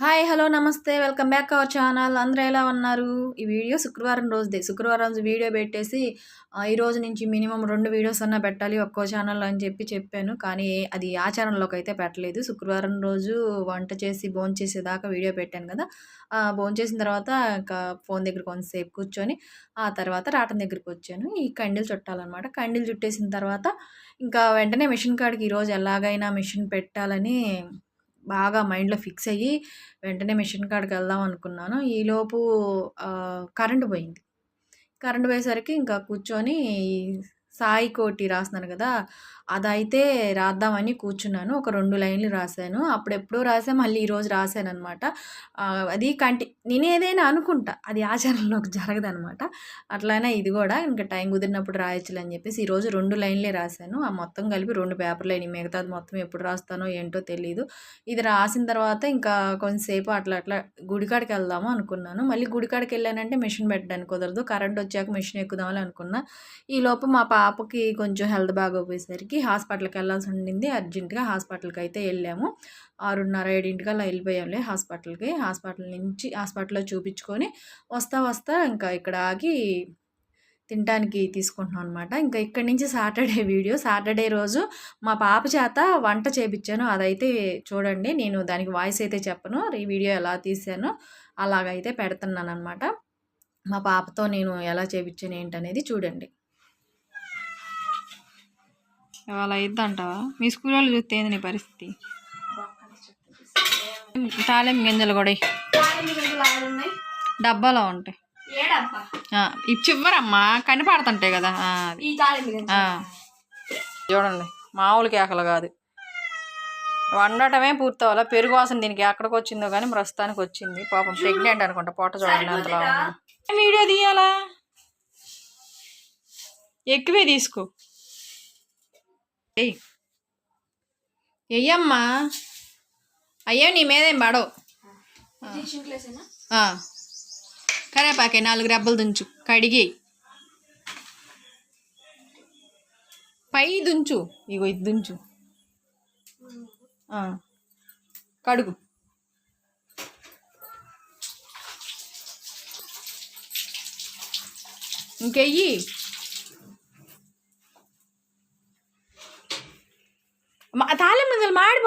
Hi hello నమస్తే. Welcome back our channel. అందరూ ఎలా ఉన్నారు? ఈ వీడియో శుక్రవారం రోజుదే. శుక్రవారం రోజు వీడియో పెట్టేసి ఈ రోజు నుంచి మినిమం రెండు వీడియోస్ అన్నా పెట్టాలి ఒక్కో ఛానల్ అని చెప్పి చెప్పాను. కానీ అది ఆచారంలోకి అయితే పెట్టలేదు. శుక్రవారం రోజు వంట చేసి భోజనం చేసేదాకా వీడియో పెట్టాను కదా. భోంచేసిన చేసిన తర్వాత ఇంకా ఫోన్ దగ్గర కొంతసేపు కూర్చొని ఆ తర్వాత రాటం దగ్గరికి వచ్చాను. ఈ కండిల్ చుట్టాలన్నమాట. కండిల్ చుట్టేసిన తర్వాత ఇంకా వెంటనే మిషన్ కాడికి ఈరోజు ఎలాగైనా మిషన్ పెట్టాలని బాగా మైండ్లో ఫిక్స్ అయ్యి వెంటనే మిషన్ కాడికి వెళ్దాం అనుకున్నాను. ఈలోపు కరెంటు పోయింది. కరెంటు పోయేసరికి ఇంకా కూర్చొని సాయి కోటి రాస్తున్నాను కదా అదైతే రాద్దామని కూర్చున్నాను. ఒక రెండు లైన్లు రాశాను. అప్పుడు ఎప్పుడో రాసా మళ్ళీ ఈరోజు రాశాను అనమాట అది కంటి నేను ఏదైనా అనుకుంటా అది ఆచరణలోకి జరగదనమాట అట్లానే ఇది కూడా ఇంకా టైం కుదిరినప్పుడు రాయొచ్చులే అని చెప్పేసి ఈరోజు రెండు లైన్లే రాశాను. ఆ మొత్తం కలిపి రెండు పేపర్లు అయినాయి. మిగతాది మొత్తం ఎప్పుడు రాస్తానో ఏంటో తెలియదు ఇది రాసిన తర్వాత ఇంకా కొంతసేపు అట్లా అట్లా గుడికాడికి వెళ్దాము అనుకున్నాను. మళ్ళీ గుడికాడికి వెళ్ళానంటే మిషన్ పెట్టడానికి కుదరదు. కరెంట్ వచ్చాక మిషన్ ఎక్కుదామని అనుకున్నా. ఈ లోపు మా పా పాపకి కొంచెం హెల్త్ బాగోపోయేసరికి హాస్పిటల్కి వెళ్ళాల్సి ఉండింది. అర్జెంటుగా హాస్పిటల్కి అయితే వెళ్ళాము. ఆరున్నర ఏడింటికల్లా వెళ్ళిపోయాంలే హాస్పిటల్కి. హాస్పిటల్ నుంచి హాస్పిటల్లో చూపించుకొని వస్తా వస్తా ఇంకా ఇక్కడ ఆగి తినడానికి తీసుకుంటున్నాం అనమాట ఇంకా ఇక్కడి నుంచి సాటర్డే వీడియో. సాటర్డే రోజు మా పాప చేత వంట చేపించాను. అదైతే చూడండి నేను దానికి వాయిస్ అయితే చెప్పను. ఈ వీడియో ఎలా తీసాను అలాగైతే పెడుతున్నాను అనమాట మా పాపతో నేను ఎలా చేపించాను ఏంటనేది చూడండి. ఇవాళ అయిద్ది అంటావా మీ స్కూల్ వాళ్ళు చూస్తే ఏంది నీ పరిస్థితి? తాళం గింజలు కూడా. డబ్బాలో ఉంటాయి. ఇవి చివరమ్మా కనిపడుతుంటాయి కదా. చూడండి మామూలు కేకలు కాదు. వండటమే పూర్తవాల పెరుగు వాసన దీనికి ఎక్కడికి వచ్చిందో కానీ ప్రస్తుతానికి వచ్చింది. పాపం ప్రెగ్నెంట్ అనుకుంటా పొట్ట చూడండి అంతలా వీడియో తీయాలా? ఎక్కువే తీసుకో. ఎయ్ ఎయ్యమ్మా అయ్యో నీ మీదేం పడవు. కరేపాకే నాలుగు రెబ్బలు దుంచు. కడిగి. పై దుంచు. ఇగో ఇది దుంచు. కడుగు. ఇంకెయ్యి మా తాళం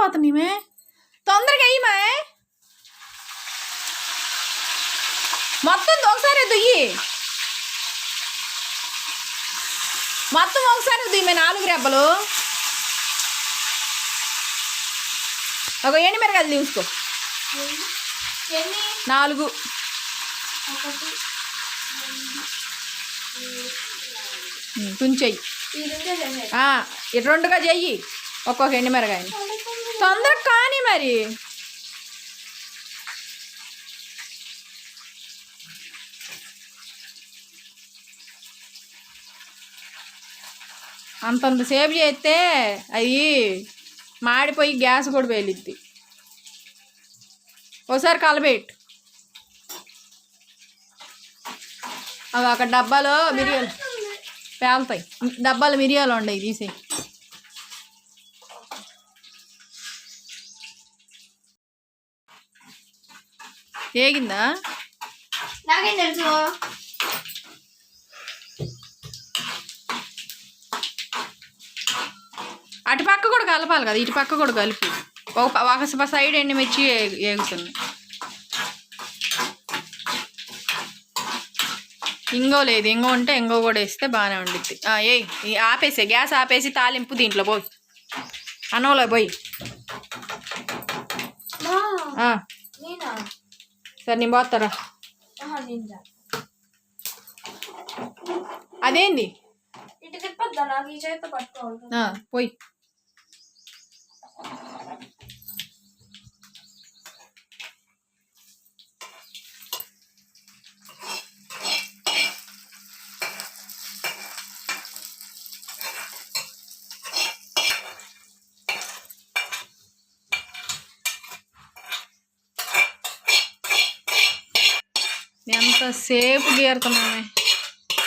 ముంజలు మాడిపోతున్నాయి తొందరగా అయ్యి మొత్తం ఒకసారి దుయ్యి మొత్తం ఒకసారి దుయ్యి నాలుగు రెబ్బలు. ఒక ఎండి మిరగాయలు తీసుకో. ఎన్ని నాలుగు తుంచెయ్యి ఇటు రెండుగా చెయ్యి ఒక్కొక్క ఎండి మిరగాయని. తొందరగా కానీ మరి. అంతంత సేపు చేస్తే అవి మాడిపోయి గ్యాస్ కూడా పేలిద్ది. ఒకసారి కలబెట్టు. అవి అక్కడ డబ్బాలో మిరియాలు పేలుతాయి. డబ్బాలు మిరియాలు ఉండయి తీసి ఏగిందా నాకేం తెలుసు అటు పక్క కూడా కలపాలి కదా ఇటు పక్క కూడా కలిపి ఒక ఒక సైడ్ ఎండుమిర్చి ఏ- ఏగుతుంది ఇంగో లేదు ఇంగో ఉంటే ఇంగో కూడా వేస్తే బాగానే ఉండిద్ది ఈ ఆపేసే గ్యాస్ ఆపేసి తాలింపు దీంట్లో పోయి అన్నంలో పోయి సరే నేను పోతారా. అదేంది? ఇటు తిప్పొద్దా నాకు? ఈ చేతితో పట్టుకోవాలి. ఆ, పోయి. ఎంతసేపు గీరుతున్నామే?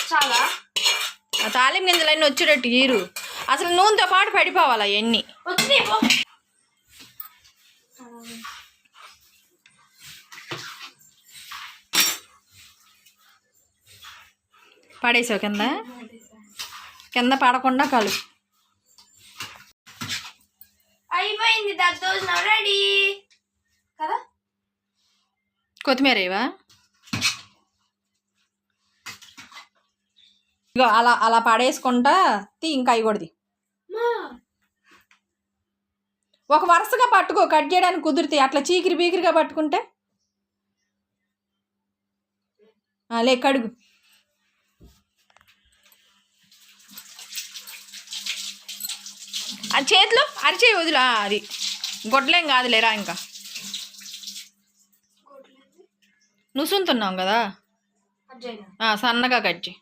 చాలా. ఆ తాలిం గింజలన్నీ వచ్చేటట్టు గీరు. అసలు నూనెతో పాటు పడిపోవాలి అవన్నీ పడేసావు కింద? కింద పడకుండా కలుపు అయిపోయింది దద్దోజనం రెడీ. కదా? కొత్తిమీర ఇవా ఇగో అలా అలా పడేసుకుంటా తీ ఇంకా అయ్యకూడదు మా. ఒక వరుసగా పట్టుకో కట్ చేయడానికి కుదిరితే అట్లా చీకిరి బీకిరిగా పట్టుకుంటే? లే కడుగు. ఆ చేతిలో అరిచే వదిలు అది. గొడ్లేం కాదులేరా ఇంకా. నుసుంటున్నాం కదా? సన్నగా కట్ చేయి.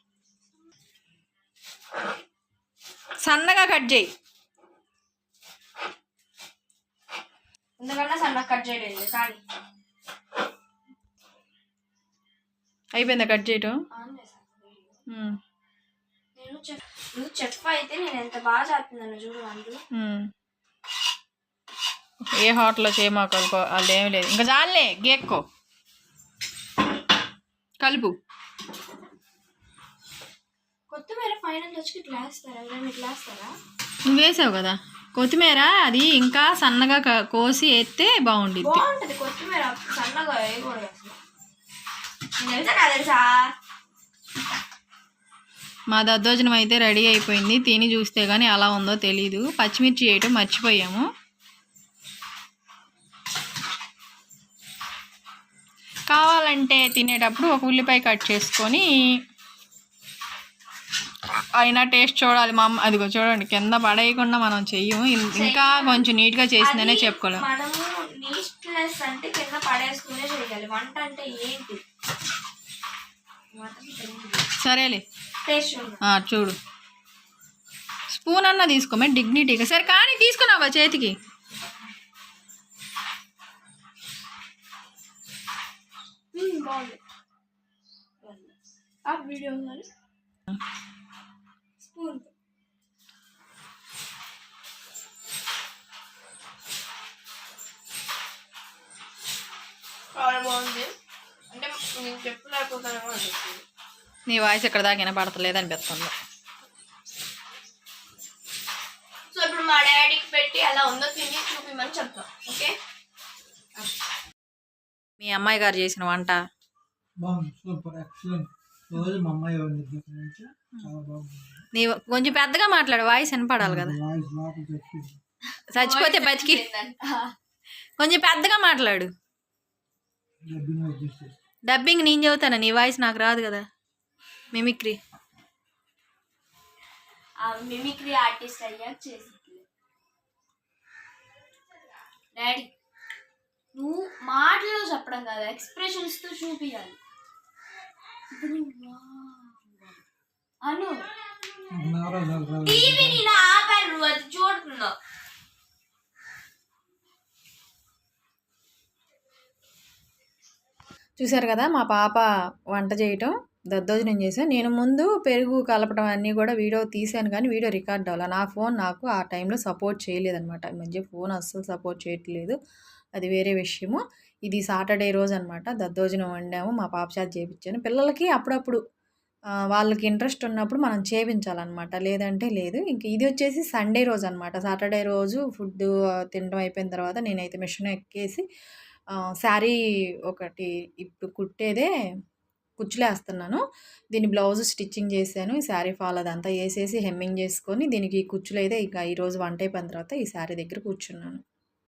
సన్నగా కట్ చేయి. ఎందుకన్నా సన్న కట్ చేయలేదు కానీ. అయిపోయిందా కట్ చేయటం? నేను చెఫ్ నువ్వు చెఫ్ అయితే నేను ఎంత బాగా చేస్తున్నాను చూడు. ఏ హోటల్లో చేయమాకు వాళ్ళు ఏమి లేదు. ఇంకా చాలే గేక్కో కలుపు. కొత్తిమీర ఫైనల్ టచ్కి ఇట్లా వేస్తారా? ఎవరైనా ఇట్లా వేస్తారా? నువ్వు వేసావు కదా. కొత్తిమీర అది ఇంకా సన్నగా కోసి ఎత్తే బాగుండిద్ది. బాగుంటది కొత్తిమీర సన్నగా వేయకూడదు తెలుసా? మా దద్దోజనం అయితే రెడీ అయిపోయింది. తిని చూస్తే కానీ ఎలా ఉందో తెలీదు. పచ్చిమిర్చి వేయటం మర్చిపోయాము. కావాలంటే తినేటప్పుడు ఒక ఉల్లిపాయ కట్ చేసుకొని అయినా టేస్ట్ చూడాలి మా అదిగో చూడండి కింద పడేయకుండా మనం చెయ్యము. ఇం- ఇంకా కొంచెం నీట్గా చేసిందనే అది చెప్పుకోలేం. మనము నీట్నెస్ అంటే కింద పడేసుకునే చేయాలి వంట అంటే ఏంటి? సరేలే. చూడు. స్పూన్ అన్న తీసుకోమే డిగ్నిటీగా సరే కానీ తీసుకున్నావా చేతికి. మ్మ్, బాగుంది. ఆ వీడియో ఉందని స్పూన్ చాలా బాగుంది. అంటే నేను చెప్పలేకపోతానేమో అనిపిస్తుంది. నీ వాయిస్ ఎక్కడ దాకా వినపడతలేదు అనిపిస్తుంది. సో ఇప్పుడు మా డాడీకి పెట్టి అలా ఉందో తిని చూపిమని చెప్తాం. ఓకే? మీ అమ్మాయి గారు చేసిన వంట? బాగుంది. సూపర్. ఎక్సలెంట్. రోజు మా అమ్మాయి వండిద్ది ఇక్కడ నుంచి చాలా బాగుంది. నీ కొంచెం పెద్దగా మాట్లాడు వాయిస్ వినపడాలి కదా. వాయిస్ లోపల తెచ్చింది చచ్చిపోతే బతికి. కొంచెం పెద్దగా మాట్లాడు. డబ్బింగ్ అడ్జస్ట్ చేసి డబ్బింగ్ నేను చెబుతాను నీ వాయిస్ నాకు రాదు కదా. మిమిక్రీ. ఆ మిమిక్రీ ఆర్టిస్ట్ అయ్యాక చేసి డాడీ నువ్వు మాటలో చెప్పడం కాదు ఎక్స్ప్రెషన్స్తో చూపించాలి. అను. నాకు నవరాలు నవరాలు టీవీ నేను ఆపాను నువ్వు అది చూడుతున్నావు చూశారు కదా మా పాప వంట చేయటం దద్దోజనం చేసాను నేను ముందు పెరుగు కలపడం అన్నీ కూడా వీడియో తీశాను కానీ వీడియో రికార్డ్ అవ్వాలి. నా ఫోన్ నాకు ఆ టైంలో సపోర్ట్ చేయలేదన్నమాట. ఈ మధ్య ఫోన్ అస్సలు సపోర్ట్ చేయట్లేదు. అది వేరే విషయము. ఇది సాటర్డే రోజు అనమాట దద్దోజనం వండాము మా పాప చేత చేపించాను. పిల్లలకి అప్పుడప్పుడు వాళ్ళకి ఇంట్రెస్ట్ ఉన్నప్పుడు మనం చేపించాలన్నమాట. లేదంటే లేదు. ఇంక ఇది వచ్చేసి సండే రోజు అనమాట సాటర్డే రోజు ఫుడ్ తినడం అయిపోయిన తర్వాత నేనైతే మిషన్ ఎక్కేసి శారీ ఒకటి ఇప్పుడు కుట్టేదే కుచ్చులేస్తున్నాను. దీని బ్లౌజ్ స్టిచ్చింగ్ చేశాను. ఈ శారీ ఫాల్ అదంతా వేసేసి హెమ్మింగ్ చేసుకొని దీనికి కుచ్చులు అయితే ఇక ఈరోజు వంట అయిపోయిన తర్వాత ఈ శారీ దగ్గర కూర్చున్నాను.